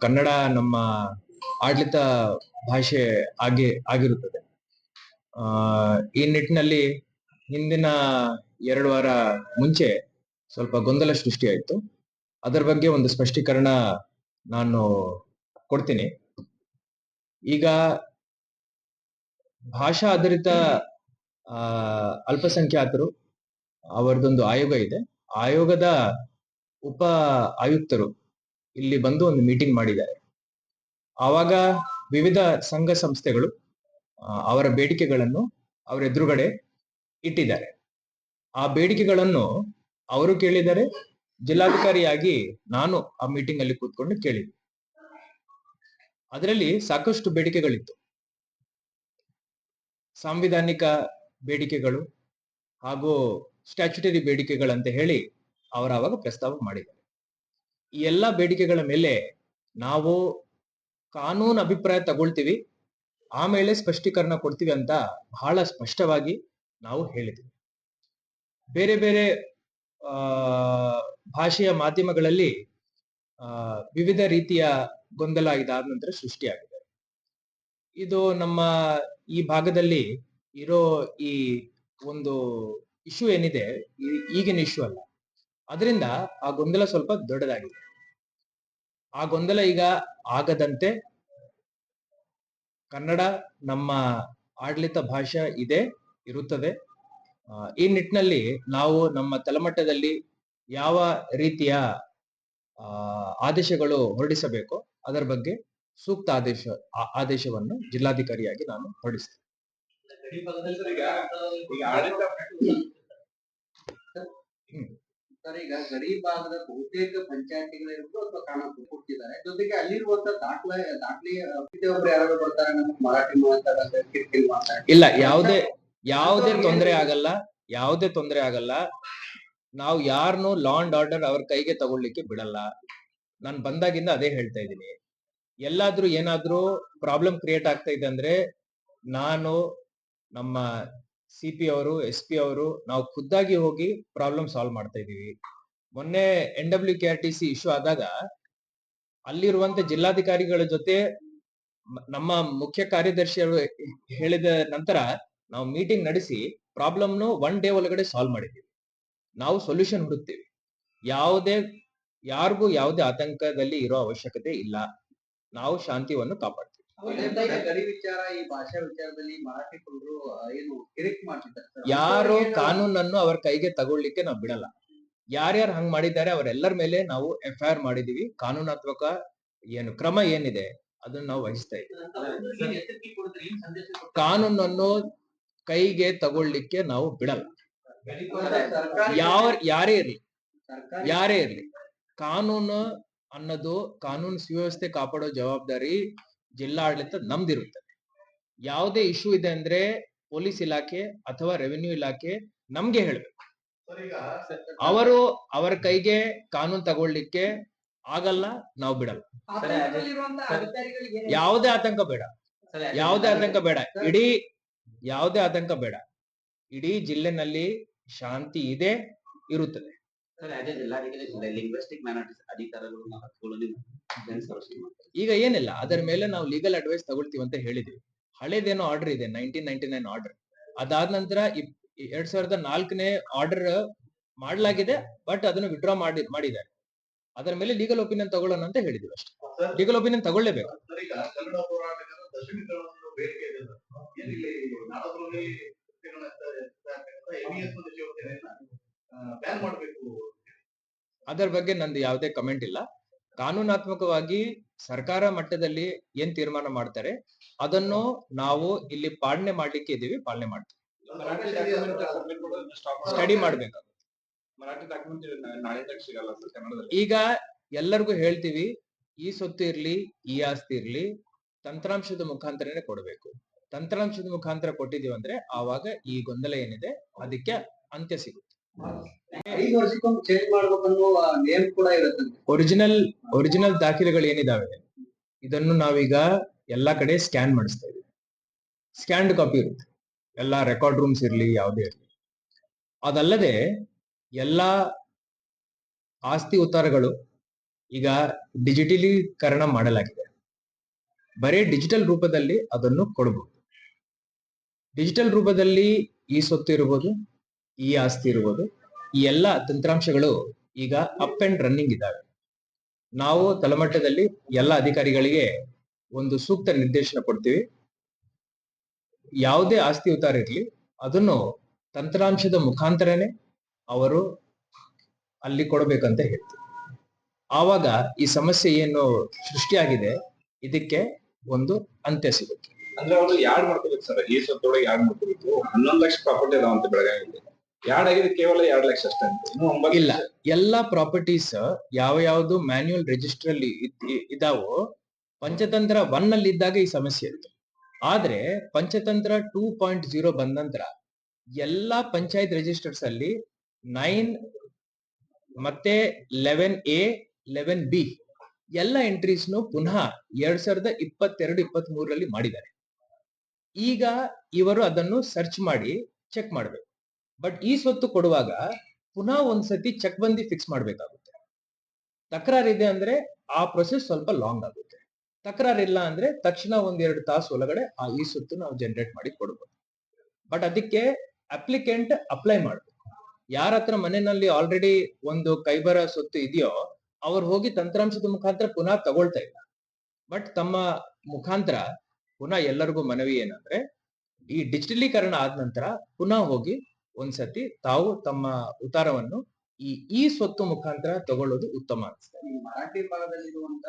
ಕನ್ನಡ ನಮ್ಮ ಆಡಳಿತ ಭಾಷೆ ಆಗಿ ಆಗಿರುತ್ತದೆ. ಆ, ಈ ನಿಟ್ಟಿನಲ್ಲಿ ಹಿಂದಿನ ಎರಡು ವಾರ ಮುಂಚೆ ಸ್ವಲ್ಪ ಗೊಂದಲ ಸೃಷ್ಟಿಯಾಯಿತು. ಅದರ ಬಗ್ಗೆ ಒಂದು ಸ್ಪಷ್ಟೀಕರಣ ನಾನು ಕೊಡ್ತೀನಿ. ಈಗ ಭಾಷಾ ಆಧಾರಿತ ಅಲ್ಪಸಂಖ್ಯಾತರು ಅವರದೊಂದು ಆಯೋಗ ಇದೆ. ಆಯೋಗದ ಉಪ ಆಯುಕ್ತರು ಇಲ್ಲಿ ಬಂದು ಒಂದು ಮೀಟಿಂಗ್ ಮಾಡಿದ್ದಾರೆ. ಆವಾಗ ವಿವಿಧ ಸಂಘ ಸಂಸ್ಥೆಗಳು ಅವರ ಬೇಡಿಕೆಗಳನ್ನು ಅವರ ಎದುರುಗಡೆ ಇಟ್ಟಿದ್ದಾರೆ. ಆ ಬೇಡಿಕೆಗಳನ್ನು ಅವರು ಕೇಳಿದ್ದಾರೆ ಜಿಲ್ಲಾಧಿಕಾರಿಯಾಗಿ ನಾನು ಆ ಮೀಟಿಂಗ್ ಅಲ್ಲಿ ಕೂತ್ಕೊಂಡು ಕೇಳಿದ್ದೆ ಅದರಲ್ಲಿ ಸಾಕಷ್ಟು ಬೇಡಿಕೆಗಳಿತ್ತು. ಸಾಂವಿಧಾನಿಕ ಬೇಡಿಕೆಗಳು ಹಾಗೂ ಸ್ಟ್ಯಾಚುಟರಿ ಬೇಡಿಕೆಗಳಂತ ಹೇಳಿ ಅವರು ಅವಾಗ ಪ್ರಸ್ತಾವ ಮಾಡಿದ್ದಾರೆ. ಈ ಎಲ್ಲ ಬೇಡಿಕೆಗಳ ಮೇಲೆ ನಾವು ಕಾನೂನು ಅಭಿಪ್ರಾಯ ತಗೊಳ್ತೀವಿ, ಆಮೇಲೆ ಸ್ಪಷ್ಟೀಕರಣ ಕೊಡ್ತೀವಿ ಅಂತ ಬಹಳ ಸ್ಪಷ್ಟವಾಗಿ ನಾವು ಹೇಳಿದ್ವಿ ಬೇರೆ ಬೇರೆ ಭಾಷೆಯ ಮಾಧ್ಯಮಗಳಲ್ಲಿ ವಿವಿಧ ರೀತಿಯ ಗೊಂದಲ ಇದಾದ ನಂತರ ಸೃಷ್ಟಿಯಾಗಿದೆ. ಇದು ನಮ್ಮ ಈ ಭಾಗದಲ್ಲಿ ಇರೋ ಈ ಒಂದು ಇಶ್ಯೂ ಏನಿದೆ ಈಗಿನ ಇಶ್ಯೂ ಅಲ್ಲ. ಅದರಿಂದ ಆ ಗೊಂದಲ ಸ್ವಲ್ಪ ದೊಡ್ಡದಾಗಿದೆ ಆ ಗೊಂದಲ ಈಗ ಆಗದಂತೆ ಕನ್ನಡ ನಮ್ಮ ಆಡಳಿತ ಭಾಷೆ ಇದೆ, ಇರುತ್ತದೆ ಈ ನಿಟ್ಟಿನಲ್ಲಿ ನಾವು ನಮ್ಮ ತಲಮಟ್ಟದಲ್ಲಿ ಯಾವ ರೀತಿಯ ಆದೇಶಗಳು ಹೊರಡಿಸಬೇಕು ಅದರ ಬಗ್ಗೆ ಸೂಕ್ತ ಆದೇಶ ಆದೇಶವನ್ನು ಜಿಲ್ಲಾಧಿಕಾರಿಯಾಗಿ ನಾನು ಹೊರಡಿಸ್ತೇನೆ. ಸರ್ ಈಗ ಗಡಿ ಭಾಗದ ಬಹುತೇಕ ಪಂಚಾಯತಿಗಳಿರ್ಬೋದು ಅಥವಾ ಕಾಣಕ್ಕೆ ಕೊಟ್ಟಿದ್ದಾರೆ. ಜೊತೆಗೆ ಅಲ್ಲಿರುವಂತ ದಾಖಲೆ ದಾಖಲೆ ಒಬ್ರು ಯಾರು ಬರ್ತಾರೆ ನಮ್ಗೆ ಮರಾಠಿ ಮಾತಾಡಂತ ಕಿರಿಕಿರಿ ಮಾತಾಡ ಇಲ್ಲ ಯಾವುದೇ ಯಾವುದೇ ತೊಂದರೆ ಆಗಲ್ಲ ಯಾವುದೇ ತೊಂದರೆ ಆಗಲ್ಲ. ನಾವು ಯಾರನ್ನು ಲಾ ಅಂಡ್ ಆರ್ಡರ್ ಅವ್ರ ಕೈಗೆ ತಗೊಳ್ಲಿಕ್ಕೆ ಬಿಡಲ್ಲ. ನಾನು ಬಂದಾಗಿಂದ ಅದೇ ಹೇಳ್ತಾ ಇದ್ದೀನಿ. ಎಲ್ಲಾದ್ರೂ ಏನಾದ್ರೂ ಪ್ರಾಬ್ಲಮ್ ಕ್ರಿಯೇಟ್ ಆಗ್ತಾ ಇದೆ ಅಂದ್ರೆ ನಾನು ನಮ್ಮ ಸಿ ಪಿ ಅವರು ಎಸ್ ಪಿ ಅವರು ನಾವು ಖುದ್ದಾಗಿ ಹೋಗಿ ಪ್ರಾಬ್ಲಮ್ ಸಾಲ್ವ್ ಮಾಡ್ತಾ ಇದೀವಿ ಮೊನ್ನೆ N W K R T C issue ಆದಾಗ ಅಲ್ಲಿರುವಂತ ಜಿಲ್ಲಾಧಿಕಾರಿಗಳ ಜೊತೆ ನಮ್ಮ ಮುಖ್ಯ ಕಾರ್ಯದರ್ಶಿಯವರು ಹೇಳಿದ ನಂತರ ನಾವು ಮೀಟಿಂಗ್ ನಡೆಸಿ ಪ್ರಾಬ್ಲಮ್ನು ಒನ್ ಡೇ ಒಳಗಡೆ ಸಾಲ್ವ್ ಮಾಡಿದ್ದೀವಿ. ನಾವು ಸೊಲ್ಯೂಷನ್ ಹುಡುಕ್ತೀವಿ. ಯಾವುದೇ, ಯಾರಿಗೂ ಯಾವುದೇ ಆತಂಕದಲ್ಲಿ ಇರೋ ಅವಶ್ಯಕತೆ ಇಲ್ಲ. ನಾವು ಶಾಂತಿಯನ್ನು ಕಾಪಾಡ್ತೀವಿ. ಗಡಿ ವಿಚಾರ ಈ ಭಾಷಾ ವಿಚಾರದಲ್ಲಿ ಮರಾಠಿ ಕುಲರು ಏನು ಕಿರಿಕ್ ಮಾಡ್ತಿದ್ದಾರೆ ಸರ್. ಯಾರು ಕಾನೂನನ್ನು ಅವರ ಕೈಗೆ ತಗೊಳ್ಳಿಕ್ಕೆ ನಾವು ಬಿಡಲ್ಲ. ಯಾರ್ಯಾರು ಹಂಗ್ ಮಾಡಿದ್ದಾರೆ ಅವರೆಲ್ಲರ ಮೇಲೆ ನಾವು ಎಫ್ ಐ ಆರ್ ಮಾಡಿದೀವಿ. ಕಾನೂನಾತ್ಮಕ ಏನು ಕ್ರಮ ಏನಿದೆ ಅದನ್ನ ನಾವು ವಹಿಸ್ತಾ ಇದ್ದೀವಿ. ಕಾನೂನನ್ನು ಕೈಗೆ ತಗೊಳ್ಳಿಕ್ಕೆ ನಾವು ಬಿಡಲ್ಲ. ಯಾವ ಯಾರೇ ಇರ್ಲಿ ಸರ್ಕಾರಿ ಯಾರೇ ಇರ್ಲಿ ಕಾನೂನು ಅನ್ನೋದು ಕಾನೂನು ಸುವ್ಯವಸ್ಥೆ ಕಾಪಾಡೋ ಜವಾಬ್ದಾರಿ ಜಿಲ್ಲಾಡಳಿತ ನಮ್ದಿರುತ್ತದೆ ಯಾವುದೇ ಇಶ್ಯೂ ಇದೆ ಅಂದ್ರೆ ಪೊಲೀಸ್ ಇಲಾಖೆ ಅಥವಾ ರೆವಿನ್ಯೂ ಇಲಾಖೆ ನಮ್ಗೆ ಹೇಳ್ಬೇಕು. ಅವರು ಅವರ ಕೈಗೆ ಕಾನೂನು ತಗೊಳ್ಳಿಕ್ಕೆ ಆಗಲ್ಲ ನಾವು ಬಿಡಲ್ಲ. ಯಾವುದೇ ಆತಂಕ ಬೇಡ. ಯಾವುದೇ ಆತಂಕ ಬೇಡ. ಇಡೀ ಯಾವುದೇ ಆತಂಕ ಬೇಡ. ಇಡೀ ಜಿಲ್ಲೆನಲ್ಲಿ ಶಾಂತಿ ಇದೆ ಇರುತ್ತದೆ. ಸರ್ ಅದೇ ಜಿಲ್ಲಾಧಿಕಾರಿ ಲಿಂಗ್ವಿಸ್ಟಿಕ್ ಮ್ಯಾನರ್ಸ್ ಅಧಿಕಾರಗಳು ನಾವು ಹತ್ಕೊಳ್ಳೋದು ಮಾಡ್ತಾರೆ ಈಗ ಏನಿಲ್ಲ ಅದರ ಮೇಲೆ ನಾವು ಲೀಗಲ್ ಅಡ್ವೈಸ್ ತಗೊಳ್ತೀವಿ ಅಂತ ಹೇಳಿದ್ವಿ ಹಳೇದೇನೋ ಆರ್ಡರ್ ಇದೆ ನೈನ್ಟೀನ್ ನೈನ್ಟಿ ನೈನ್ ಆರ್ಡರ್ ಅದಾದ ನಂತರ ಎರಡ್ ಸಾವಿರದ ನಾಲ್ಕನೇ ಆರ್ಡರ್ ಮಾಡಲಾಗಿದೆ ಬಟ್ ಅದನ್ನು ವಿಡ್ರಾ ಮಾಡಿ ಮಾಡಿದ್ದಾರೆ ಅದರ ಮೇಲೆ ಲೀಗಲ್ ಒಪಿನಿಯನ್ ತಗೊಳ್ಳೋಣ ಅಂತ ಹೇಳಿದ್ವಿ ಅಷ್ಟೇ ಲೀಗಲ್ ಒಪಿನಿಯನ್ ತಗೊಳ್ಳೇಬೇಕು ಬ್ಯಾನ್ ಮಾಡಬೇಕು ಅದರ ಬಗ್ಗೆ ನಂದು ಯಾವುದೇ ಕಮೆಂಟ್ ಇಲ್ಲ. ಕಾನೂನಾತ್ಮಕವಾಗಿ ಸರ್ಕಾರ ಮಟ್ಟದಲ್ಲಿ ಏನ್ ತೀರ್ಮಾನ ಮಾಡ್ತಾರೆ ಅದನ್ನು ನಾವು ಇಲ್ಲಿ ಪಾಲನೆ ಮಾಡ್ಲಿಕ್ಕೆ ಇದೀವಿ ಪಾಲನೆ ಮಾಡ್ತೀವಿ. ಸ್ಟಡಿ ಮಾಡ್ಬೇಕು ಮರಾಠಿ ಡಾಕ್ಯುಮೆಂಟ್ ನಾಳೆ ತನಕ ಸಿಗಲ್ಲ ಸರ್ ಕನ್ನಡದಲ್ಲಿ. ಈಗ ಎಲ್ಲರಿಗೂ ಹೇಳ್ತೀವಿ ಈ ಸೊತ್ತು ಇರ್ಲಿ ಈ ಆಸ್ತಿ ಇರ್ಲಿ ತಂತ್ರಾಂಶದ ಮುಖಾಂತರನೇ ಕೊಡಬೇಕು. ತಂತ್ರಾಂಶದ ಮುಖಾಂತರ ಕೊಟ್ಟಿದೀವಿ ಅಂದ್ರೆ ಆವಾಗ ಈ ಗೊಂದಲ ಏನಿದೆ ಅದಕ್ಕೆ ಅಂತ್ಯ ಸಿಗುತ್ತೆ. ಚೇಂಜ್ ನೇಮ್ ಕೂಡ ಇರುತ್ತಂತೆ ಒರಿಜಿನಲ್ ಒರಿಜಿನಲ್ ದಾಖಲೆಗಳು ಏನಿದಾವೆ? ಇದನ್ನು ನಾವೀಗ ಎಲ್ಲಾ ಕಡೆ ಸ್ಕ್ಯಾನ್ ಮಾಡಿಸ್ತಾ ಇದೀವಿ. ಸ್ಕ್ಯಾನ್ಡ್ ಕಾಪಿ ಇರುತ್ತೆ. ಎಲ್ಲಾ ರೆಕಾರ್ಡ್ ರೂಮ್ಸ್ ಇರ್ಲಿ, ಯಾವುದೇ ಇರಲಿ. ಅದಲ್ಲದೆ, ಎಲ್ಲಾ ಆಸ್ತಿ ಉತ್ತಾರಗಳು ಈಗ ಡಿಜಿಟಲೀಕರಣ ಮಾಡಲಾಗಿದೆ. ಬರೀ ಡಿಜಿಟಲ್ ರೂಪದಲ್ಲಿ ಅದನ್ನು ಕೊಡಬಹುದು ಡಿಜಿಟಲ್ ರೂಪದಲ್ಲಿ ಈ ಸೊತ್ತು ಇರಬಹುದು ಈ ಆಸ್ತಿ ಇರ್ಬೋದು ಈ ಎಲ್ಲ ತಂತ್ರಾಂಶಗಳು ಈಗ ಅಪ್ ಅಂಡ್ ರನ್ನಿಂಗ್ ಇದ್ದಾವೆ. ನಾವು ತಲಮಟ್ಟದಲ್ಲಿ ಎಲ್ಲ ಅಧಿಕಾರಿಗಳಿಗೆ ಒಂದು ಸೂಕ್ತ ನಿರ್ದೇಶನ ಕೊಡ್ತೀವಿ. ಯಾವುದೇ ಆಸ್ತಿ ಉತ್ತಾರ ಇರಲಿ, ಅದನ್ನು ತಂತ್ರಾಂಶದ ಮುಖಾಂತರನೇ ಅವರು ಅಲ್ಲಿ ಕೊಡಬೇಕಂತ ಹೇಳ್ತೀವಿ. ಆವಾಗ ಈ ಸಮಸ್ಯೆ ಏನು ಸೃಷ್ಟಿಯಾಗಿದೆ, ಇದಕ್ಕೆ ಒಂದು ಅಂತ್ಯ ಸಿಗುತ್ತೆ. ಅಂದ್ರೆ ಅವರು ಯಾರು ಮಾಡ್ಕೋಬೇಕು ಸರ್? ಈ ಸೊತ್ತೊಳಗೆ ಯಾರು ಮಾಡ್ಕೋಬೇಕು? ಹನ್ನೊಂದು ಲಕ್ಷ ಪ್ರಾಪರ್ಟಿ ಅದಾವಂತ ಬೆಳಗಾವಿಯಲ್ಲಿ. ಯಾಡ್ ಆಗಿದೆ ಕೇವಲ ಎರಡ್ ಲಕ್ಷ ಅಷ್ಟೇ. ಇನ್ನು ಇಲ್ಲ. ಎಲ್ಲಾ ಪ್ರಾಪರ್ಟೀಸ್ ಯಾವ ಯಾವ್ದು ಮ್ಯಾನ್ಯುಯಲ್ ರಿಜಿಸ್ಟರ್ ಅಲ್ಲಿ ಇದಾವೋ ಪಂಚತಂತ್ರ ಒನ್ ಅಲ್ಲಿ ಇದ್ದಾಗ ಈ ಸಮಸ್ಯೆ ಇತ್ತು ಆದ್ರೆ ಪಂಚತಂತ್ರ ಟೂ ಪಾಯಿಂಟ್ ಜೀರೋ ಬಂದ ನಂತರ ಎಲ್ಲಾ ಪಂಚಾಯತ್ ರಿಜಿಸ್ಟರ್ಸ್ ಅಲ್ಲಿ ನೈನ್ ಮತ್ತೆ ಲೆವೆನ್ ಎ ಲೆವೆನ್ ಬಿ ಎಲ್ಲ ಎಂಟ್ರೀಸ್ನು ಪುನಃ ಎರಡ್ ಸಾವಿರದ ಇಪ್ಪತ್ತೆರಡು ಇಪ್ಪತ್ತ್ ಮೂರರಲ್ಲಿ ಮಾಡಿದ್ದಾರೆ. ಈಗ ಇವರು ಅದನ್ನು ಸರ್ಚ್ ಮಾಡಿ ಚೆಕ್ ಮಾಡಬೇಕು. ಬಟ್ ಈ ಸ್ವತ್ತು ಕೊಡುವಾಗ ಪುನಃ ಒಂದ್ಸತಿ ಚೆಕ್ ಬಂದಿ ಫಿಕ್ಸ್ ಮಾಡ್ಬೇಕಾಗುತ್ತೆ. ಇದೆ ಅಂದ್ರೆ ಆ ಪ್ರೊಸೆಸ್ ಸ್ವಲ್ಪ ಲಾಂಗ್ ಆಗುತ್ತೆ. ತಕರಾರಿಲ್ಲ ಅಂದ್ರೆ ತಕ್ಷಣ ಒಂದೆರಡು ತಾಸು ಒಳಗಡೆ ಆ ಈ ಸ್ವತ್ತು ನಾವು ಜನರೇಟ್ ಮಾಡಿ ಕೊಡ್ಬೋದು. ಬಟ್ ಅದಕ್ಕೆ ಅಪ್ಲಿಕೆಂಟ್ ಅಪ್ಲೈ ಮಾಡಬೇಕು. ಯಾರ ಹತ್ರ ಮನೆಯಲ್ಲಿ ಆಲ್ರೆಡಿ ಒಂದು ಕೈಬರ ಸ್ವತ್ತು ಇದೆಯೋ ಅವ್ರು ಹೋಗಿ ತಂತ್ರಾಂಶದ ಮುಖಾಂತರ ಪುನಃ ತಗೊಳ್ತಾ ಇಲ್ಲ. ಬಟ್ ತಮ್ಮ ಮುಖಾಂತರ ಪುನಃ ಎಲ್ಲರಿಗೂ ಮನವಿ ಏನಂದ್ರೆ ಈ ಡಿಜಿಟಲೀಕರಣ ಆದ ನಂತರ ಪುನಃ ಹೋಗಿ ಒಂದ್ಸತಿ ತಾವು ತಮ್ಮ ಉತ್ತಾರವನ್ನು ಈ ಈ ಸ್ವತ್ತು ಮುಖಾಂತರ ತಗೊಳ್ಳೋದು ಉತ್ತಮ ಅನ್ಸುತ್ತೆ. ಈ ಮರಾಠಿ ಭಾಗದಲ್ಲಿರುವಂತ